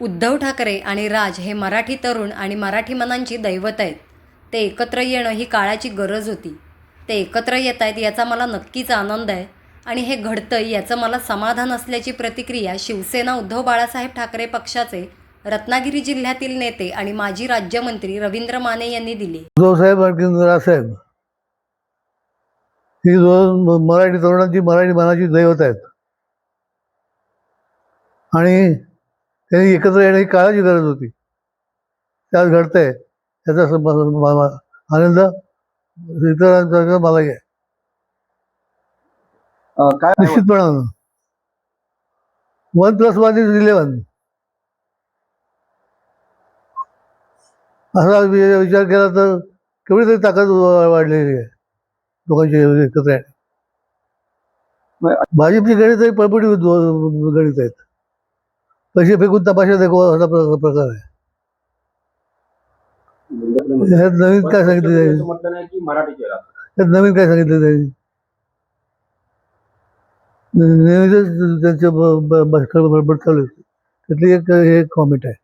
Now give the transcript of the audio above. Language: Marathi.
उद्धव ठाकरे आणि राज हे मराठी तरुण आणि मराठी मनांची दैवत आहेत. ते एकत्र येणं ही काळाची गरज होती. ते एकत्र येत आहेत याचा मला नक्कीच आनंद आहे आणि हे घडतं याचं मला समाधान असल्याची प्रतिक्रिया शिवसेना उद्धव बाळासाहेब ठाकरे पक्षाचे रत्नागिरी जिल्ह्यातील नेते आणि माजी राज्यमंत्री रवींद्र माने यांनी दिली. उद्धवसाहेब आणि राजसाहेब ही दोन मराठी तरुणांची मराठी मनाची दैवत आहेत. आणि त्यांनी एकत्र येणं ही काळाची गरज होती. त्यात घडतंय त्याचा आनंद इतरांचा मलाही आहे काय निश्चितपणानं one plus one is eleven असा विचार केला तर केवढी तरी ताकद वाढलेली आहे. लोकांची एकत्र आहे. भाजपची गणित पळपुटी गणित आहेत. पैसे फेकून तमाशा देखो असा प्रकार आहे ह्यात नवीन काय सांगितलं जाईल असं म्हटलं नाही की मराठी चेहरा त्यात नवीन काय सांगितलं जाईल नेहमीच त्यांचं बसकर बडबड चालू. त्यातली एक हे कॉमेंट आहे